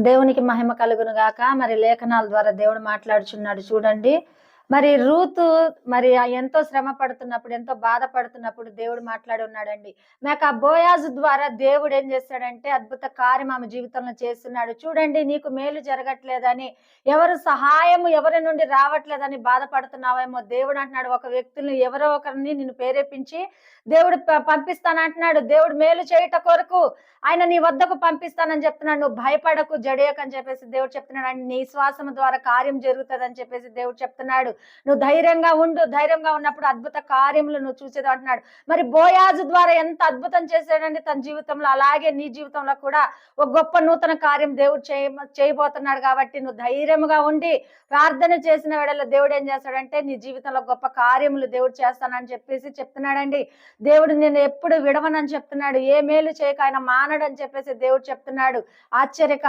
దేవునికి మహిమ కలుగును గాక. మరి లేఖనాల ద్వారా దేవుడు మాట్లాడుచున్నాడు. చూడండి. మరి రూతు మరి ఆ ఎంతో శ్రమ పడుతున్నప్పుడు ఎంతో బాధపడుతున్నప్పుడు దేవుడు మాట్లాడి ఉన్నాడండి. నాకు ఆ బోయాజు ద్వారా దేవుడు ఏం చేస్తాడంటే అద్భుత కార్యం ఆమె జీవితంలో చేస్తున్నాడు. చూడండి నీకు మేలు జరగట్లేదని ఎవరు సహాయం ఎవరి నుండి రావట్లేదని బాధపడుతున్నావేమో దేవుడు అంటున్నాడు. ఒక వ్యక్తులను ఎవరో ఒకరిని నిన్ను ప్రేరేపించి దేవుడు ప- పంపిస్తానంటున్నాడు. దేవుడు మేలు చేయుట కొరకు ఆయన నీ వద్దకు పంపిస్తానని చెప్తున్నాడు. నువ్వు భయపడకు జడియకు అని చెప్పేసి దేవుడు చెప్తున్నాడు. అండ్ నీ శ్వాసం ద్వారా కార్యం జరుగుతుంది అని చెప్పేసి దేవుడు చెప్తున్నాడు. నువ్వు ధైర్యంగా ఉండు ధైర్యంగా ఉన్నప్పుడు అద్భుత కార్యములు నువ్వు చూసేది అంటున్నాడు. మరి బోయాజు ద్వారా ఎంత అద్భుతం చేశాడండి తన జీవితంలో? అలాగే నీ జీవితంలో కూడా ఒక గొప్ప నూతన కార్యం దేవుడు చేయ చేయబోతున్నాడు కాబట్టి నువ్వు ధైర్యంగా ఉండి ప్రార్థన చేసిన వేళలో దేవుడు ఏం చేస్తాడంటే నీ జీవితంలో గొప్ప కార్యములు దేవుడు చేస్తానని చెప్పేసి చెప్తున్నాడండి. దేవుడు నేను ఎప్పుడు విడవనని చెప్తున్నాడు. ఏ మేలు చేయక ఆయన మానడని చెప్పేసి దేవుడు చెప్తున్నాడు. ఆశ్చర్యకార